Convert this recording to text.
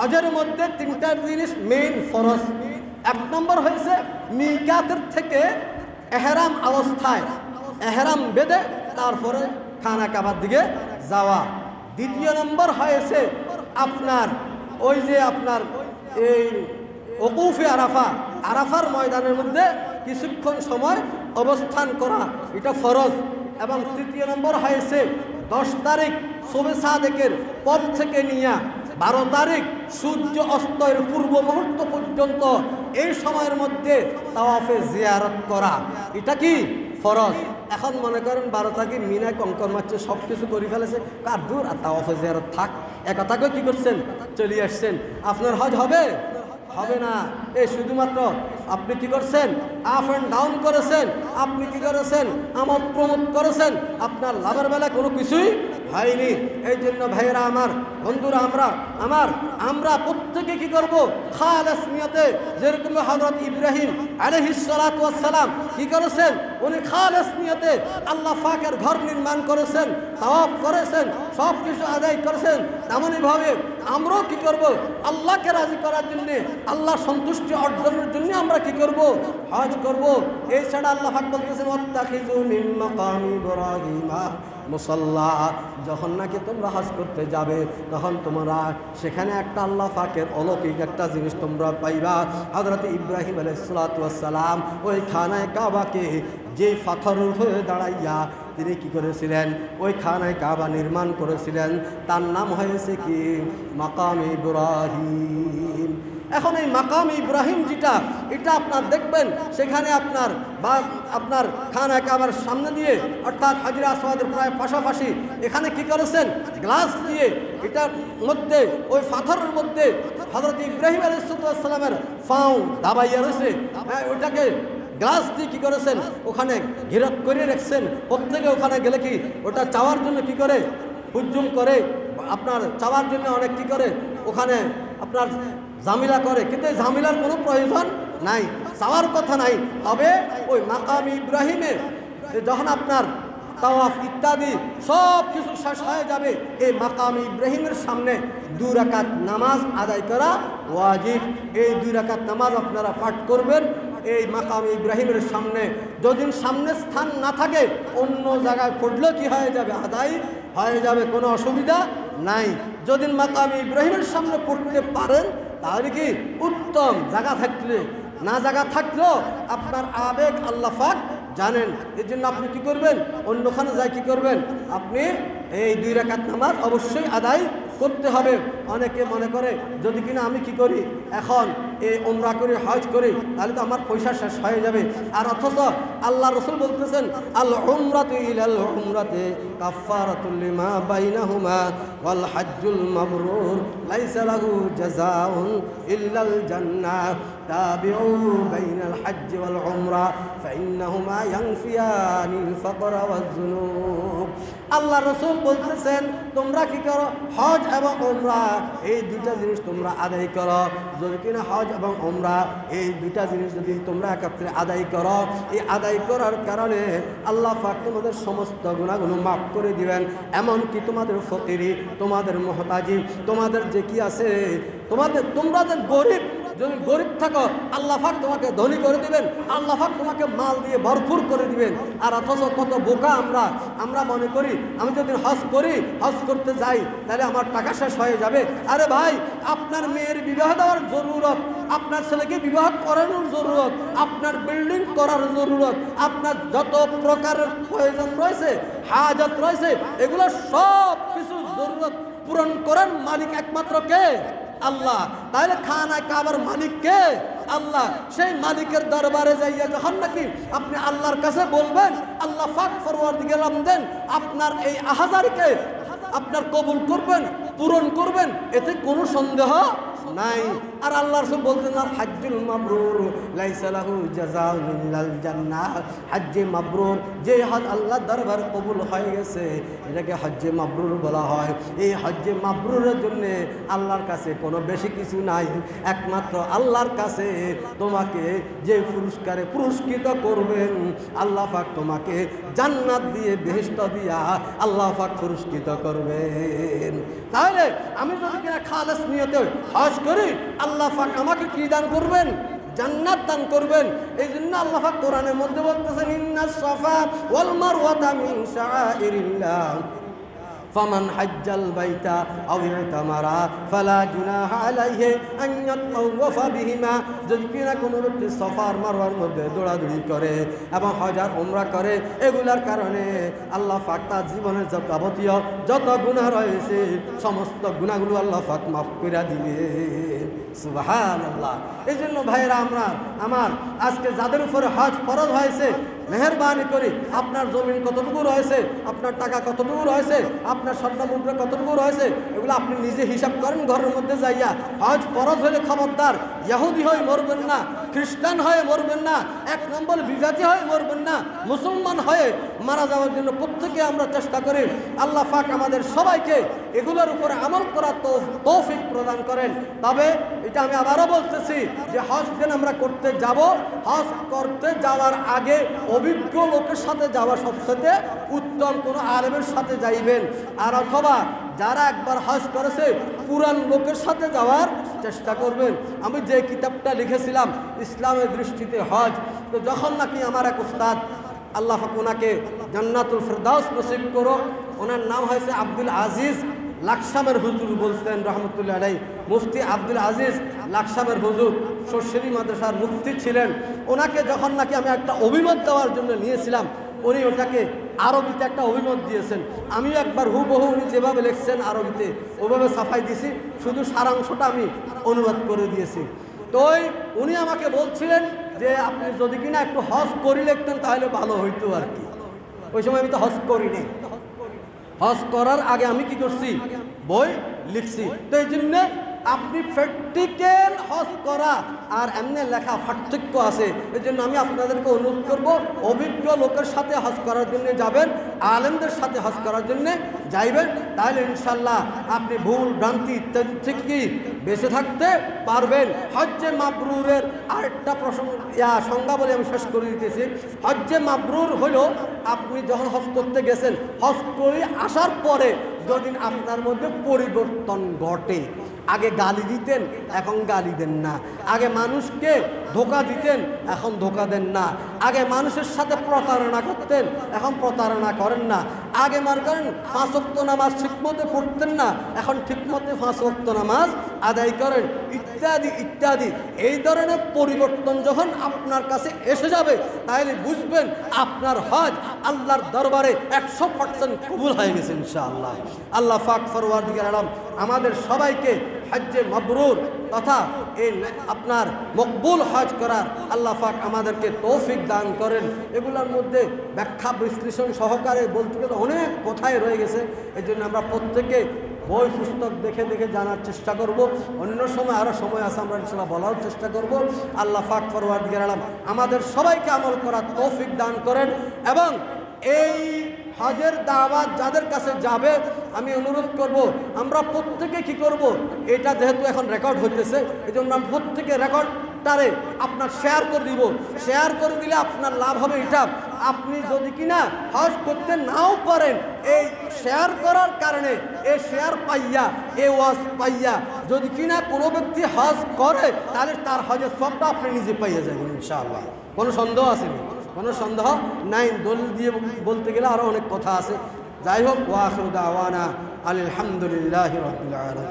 হজের মধ্যে তিনটা জিনিস মেইন ফরজ। এক নম্বর হয়েছে মিকাতের থেকে এহরাম অবস্থায় এহরাম বেঁধে তারপরে খানা কাবার দিকে যাওয়া। দ্বিতীয় নম্বর হয়েছে আপনার ওই যে আপনার এই ওকুফে আরাফা, আরাফার ময়দানের মধ্যে কিছুক্ষণ সময় অবস্থান করা, এটা ফরজ। এবং তৃতীয় নম্বর হয়েছে দশ তারিখ শোবে সাদেকের পর থেকে নিয়ে বারো তারিখ সূর্য অস্তের পূর্ব মুহূর্ত পর্যন্ত এই সময়ের মধ্যে তাওয়াফে জিয়ারত করা। এটা কি? ফরজ। এখন মনে করেন বারো তারিখ মিনা কঙ্কর মারছে সব কিছু করে ফেলেছে। কার দূর? আর তাওয়াফে জিয়ারত থাক। একথাকে কি করছেন? চলে আসছেন। আপনার হজ হবে? হবে না। এই শুধুমাত্র আপনি কি করছেন? আপ অ্যান্ড ডাউন করেছেন। আপনি কি করেছেন? আমোদ প্রমোদ করেছেন। আপনার লাভের বেলা কোনো কিছুই হয়নি এই জন্য ভাইয়েরা আমার, বন্ধুরা আমরা, আমার, আমরা প্রত্যেকে কি করব? খালাস যেরকম হজরত ইব্রাহিম আলহিসালাম কি করেছেন? উনি খালাস আল্লাহ ফাকের ঘর নির্মাণ করেছেন, তাওয়াফ করেছেন সব কিছু আদায় করেছেন। তেমনইভাবে আমরাও কি করব? আল্লাহকে রাজি করার জন্যে, আল্লাহ সন্তুষ্টি অর্জনের জন্য আমরা কি করব? হজ করব। এই ছাড়া আল্লাহ ফাক বলতেছেন মাকামি ইব্রাহিমা। মুসল্লা, যখন নাকি তোমরা হজ করতে যাবে, তখন তোমরা সেখানে একটা আল্লাহ ফাকের অলৌকিক একটা জিনিস তোমরা পাইবা। হজরত ইব্রাহিম আলাইসালাম ওই খানায় কাবাকে যে পাথর হয়ে দাঁড়াইয়া তিনি কি করেছিলেন? ওই খানায় কাবা নির্মাণ করেছিলেন। তার নাম হয়েছে কি? মাকাম ইব্রাহিম। এখন এই মাকাম ইব্রাহিম যেটা, এটা আপনার দেখবেন, সেখানে আপনার বা, আপনার খান কাবার সামনে দিয়ে, অর্থাৎ হাজিরা আসওয়াদের প্রায় পাশাপাশি এখানে কি করেছেন? গ্লাস দিয়ে এটার মধ্যে, ওই পাথরের মধ্যে হজরত ইব্রাহিম আলাইসালামের ফাও দাবাইয়া রয়েছে। হ্যাঁ ওইটাকে গ্লাস দিয়ে কী করেছেন? ওখানে ঘিরত করে রেখেছেন। প্রত্যেকে ওখানে গেলে কি, ওটা চাওয়ার জন্য কি করে? হুজুম করে, আপনার চাওয়ার জন্য অনেক কি করে? ওখানে আপনার জামিলা করে। কিন্তু এই জামিলার কোনো প্রয়োজন নাই। চাওয়ার কথা নাই। তবে ওই মাকাম ইব্রাহিমের যখন আপনার তাওয়াফ ইত্যাদি সব কিছু শেষ হয়ে যাবে, এই মাকাম ইব্রাহিমের সামনে দুই রাকাত নামাজ আদায় করা ওয়াজিব। এই দুই রাকাত নামাজ আপনারা পাঠ করবেন। এই মাকাম ইব্রাহিমের সামনে যদি সামনে স্থান না থাকে, অন্য জায়গায় পড়লেও কি হয়ে যাবে? আদায় হয়ে যাবে। কোনো অসুবিধা নাই। যদি মাকামি ইব্রাহিমের সামনে পড়তে পারেন, তাহলে কি উত্তম জায়গা থাকলে? না জায়গা থাকলেও আপনার আবেগ আল্লাফাক জানেন। এর জন্য আপনি কি করবেন? অন্যখানে যায় কি করবেন? আপনি এই দুই রাকাত নামাজ অবশ্যই আদায় করতে হবে। অনেকে মনে করে, যদি কিনা আমি কি করি? এখন এই ওমরা করে, হজ করি, তাহলে তো আমার পয়সা শেষ হয়ে যাবে। আর অথচ আল্লাহ রসুল বলতেছেন, আল উমরাতে ইলাল উমরাতে কাফারাতুল লিমা বাইনাহুমা ওয়াল হাজ্জুল মাবরুর লাইসা লাহু জাযাউন ইল্লাল জান্নাহ। تابعوا بين الحج والعمرة فإنهما ينفيان الفقر والذنوب আল্লাহ রসুল বলতেছেন তোমরা কি করো হজ এবং ওমরা এই দুইটা জিনিস তোমরা আদায় করো যদি কিনা হজ এবং ওমরা এই দুইটা জিনিস যদি তোমরা একত্রে আদায় করো এই আদায় করার কারণে আল্লাহ পাক তোমাদের সমস্ত গুণাগুলো মাফ করে দিবেন এমনকি তোমাদের ফকিরি তোমাদের মহতাজি তোমাদের যে কি আছে তোমাদের তোমরা যে গরিব যদি গরিব থাকো, আল্লাহ ফাক তোমাকে ধনী করে দিবেন, আল্লাহ ফাক তোমাকে মাল দিয়ে ভরপুর করে দিবেন। আর অথচ কত বোকা আমরা আমরা মনে করি, আমি যদি হজ করি, হজ করতে যাই, তাহলে আমার টাকা শেষ হয়ে যাবে। আরে ভাই, আপনার মেয়ের বিবাহ দেওয়ার জরুরত, আপনার ছেলেকে বিবাহ করানোর জরুরত, আপনার বিল্ডিং করার জরুরত, আপনার যত প্রকারের প্রয়োজন রয়েছে হাজত রয়েছে, এগুলো সব কিছু জরুরত পূরণ করার মালিক একমাত্র কে? আল্লাহ। তাহলে খানা কাবার মালিককে আল্লাহ। সেই মালিকের দরবারে যাইয়া যখন নাকি আপনি আল্লাহর কাছে বলবেন, আল্লাহ ফাঁক ফরওয়ার দিকে দেন, আপনার এই আহাজারিকে আপনার কবুল করবেন, পূরণ করবেন, এতে কোনো সন্দেহ নাই। আর আল্লাহ রসুল বলতেন, আর হাজ্জুল মাবরুর লাইসালাহু ইল্লাল জান্নাহ। হাজ্জে মাবরুর, যে হজ আল্লাহ দরবার কবুল হয়ে গেছে, এটাকে হজ্জে মাবরুর বলা হয়। এই হজ্জে মাবরুরের জন্য আল্লাহর কাছে কোনো বেশি কিছু নাই। একমাত্র আল্লাহর কাছে তোমাকে যে পুরস্কারে পুরস্কৃত করবেন, আল্লাহ পাক তোমাকে জান্নাত দিয়ে বেহেস্ত দিয়া আল্লাহ পাক পুরস্কৃত করবেন। তাহলে আমি যদি কিনা খালেস নিয়তে হজ হজ করি আল্লাহ পাক আমাকে কি দান করবেন? জান্নাত দান করবেন। এই জন্য আল্লাহ পাক কোরআনের মধ্যে বলতেছেন, ইন্নাস সাফা ওয়াল মারওয়াতা মিন শাআইরিল্লাহ। فمن حج البيت أو اعتمر فلا جناح عليه أن يطوف بهما যদি কিনা কোনো ব্যক্তি সফার মারওয়ার মধ্যে দৌড়াদৌড়ি করে এবং হজার উমরা করে এগুলার কারণে আল্লাহ পাক তার জীবনের যত যাবতীয় যত গুনাহ রয়েছে সমস্ত গুণাগুলো আল্লাহ পাক মাফ করে দিবে সুবাহান আল্লাহ এই জন্য ভাইয়েরা আমরা আমার আজকে যাদের উপরে হজ ফরজ হয়েছে মেহরবানি করে, আপনার জমিন কতটুকু রয়েছে, আপনার টাকা কতটুকু রয়েছে, আপনার স্বর্ণ মুদ্রা কতটুকু রয়েছে, এগুলো আপনি নিজে হিসাব করেন, ঘরের মধ্যে যাইয়া। হজ ফরজ হলে খবরদার ইয়াহুদি হয়ে মরবেন না, খ্রিস্টান হয়ে মরবেন না, এক নম্বর বিজাতি হয়ে মরবেন না, মুসলমান হয়ে মারা যাওয়ার জন্য প্রত্যেকে আমরা চেষ্টা করি। আল্লাহ পাক আমাদের সবাইকে এগুলোর উপরে আমল করার তৌফিক প্রদান করেন। তবে এটা আমি আবারও বলতেছি যে হজ দিন আমরা করতে যাব, হজ করতে যাওয়ার আগে অভিজ্ঞ লোকের সাথে যাওয়া সবচেয়ে উত্তম কোনো আলেমের সাথে যাইবেন। আর অথবা যারা একবার হজ করেছে, পুরান লোকের সাথে যাওয়ার চেষ্টা করবেন। আমি যে কিতাবটা লিখেছিলাম, ইসলামের দৃষ্টিতে হজ, তো যখন নাকি আমার এক উস্তাদ আল্লাহ ওনাকে জান্নাতুল ফেরদাউস নসিব করো ওনার নাম হয়েছে আব্দুল আজিজ। লাকসামের হুজুর বলতেন রহমতুল্লাহ আলাই মুফতি আব্দুল আজিজ লাকসামের হুজুর সরসেরি মাদ্রাসার মুফতি ছিলেন। ওনাকে যখন নাকি আমি একটা অভিমত দেওয়ার জন্য নিয়েছিলাম, উনি ওটাকে আরবিতে একটা অভিমত দিয়েছেন। আমিও একবার হুবহু উনি যেভাবে লিখছেন আরবিতে, ওভাবে সাফাই দিয়েছি শুধু সারাংশটা আমি অনুবাদ করে দিয়েছি। তো উনি আমাকে বলছিলেন যে, আপনি যদি কিনা একটু হজ করি লিখতেন তাহলে ভালো হইতো আর কি। ওই সময় আমি তো হজ করিনি। হজ করার আগে আমি কি করছি? বই লিখছি। তো এই জন্য আপনি প্র্যাকটিক্যাল হজ করা। আর এমনি লেখা পার্থক্য আছে। এই জন্য আমি আপনাদেরকে অনুরোধ করব, অভিজ্ঞ লোকের সাথে হজ করার জন্য যাবেন, আলেমদের সাথে হজ করার জন্য যাইবেন। তাহলে ইনশাল্লাহ আপনি ভুল, ভ্রান্তি ইত্যাদি থেকে বেঁচে থাকতে পারবেন। হজ্জে মাবরুরের আরেকটা প্রসঙ্গ সংজ্ঞা বলে আমি শেষ করে দিতেছি। হজ্জে মাবরুর হলো, আপনি যখন হজ করতে গেছেন, হজ করে আসার পরে যদি আপনার মধ্যে পরিবর্তন ঘটে আগে গালি দিতেন এখন গালি দেন না। আগে মানুষকে ধোকা দিতেন, এখন ধোকা দেন না। আগে মানুষের সাথে প্রতারণা করতেন, এখন প্রতারণা করেন না। আগে মার করেন ওয়াক্ত নামাজ ঠিকমতো পড়তেন না, এখন ঠিকমতো ওয়াক্ত নামাজ আদায় করেন। ইত্যাদি ইত্যাদি। এই ধরনের পরিবর্তন যখন আপনার কাছে এসে যাবে, তাহলে বুঝবেন আপনার হজ আল্লাহর দরবারে একশো পার্সেন্ট কবুল হয়ে গেছে ইনশাআল্লাহ। আল্লাহ ফাক ফরওয়ার দিকে আমাদের সবাইকে হজ্জে মবরুর। তথা এই আপনার মকবুল হজ করার আল্লাহ পাক আমাদেরকে তৌফিক দান করেন। এগুলোর মধ্যে ব্যাখ্যা, বিশ্লেষণ সহকারে বলতে গেলে অনেক কথাই রয়ে গেছে। এই জন্য আমরা প্রত্যেকে বই, পুস্তক দেখে দেখে জানার চেষ্টা করব। অন্য সময় আরও সময় আছে, আমরা ইনশাল্লাহ বলার চেষ্টা করব। আল্লাহ ফাক ফরওয়ার দিকে আলাম। আমাদের সবাইকে আমল করার তৌফিক দান করেন এবং এই হজের দাওয়াত যাদের কাছে যাবে, আমি অনুরোধ করব, আমরা প্রত্যেকে কি করব? এটা যেহেতু এখন রেকর্ড হইতেছে এই জন্য আমরা প্রত্যেকে রেকর্ডটারে আপনার শেয়ার করে দিব। শেয়ার করে দিলে আপনার লাভ হবে এটা। আপনি যদি কিনা হজ করতে নাও পারেন, এই শেয়ার করার কারণে এই শেয়ার পাইয়া, এ ওয়াজ পাইয়া, যদি কিনা কোনো ব্যক্তি হজ করে, তাহলে তার হজের সবটা আপনি নিজে পাইয়া যাবেন, ইনশাআল্লাহ। কোনো সন্দেহ আসেনি কোনো সন্দেহ নাই। দলিল দিয়ে বলতে গেলে আরও অনেক কথা আছে। যাই হোক ওয়াখরুদ আওয়ানা আলহামদুলিল্লাহ আলম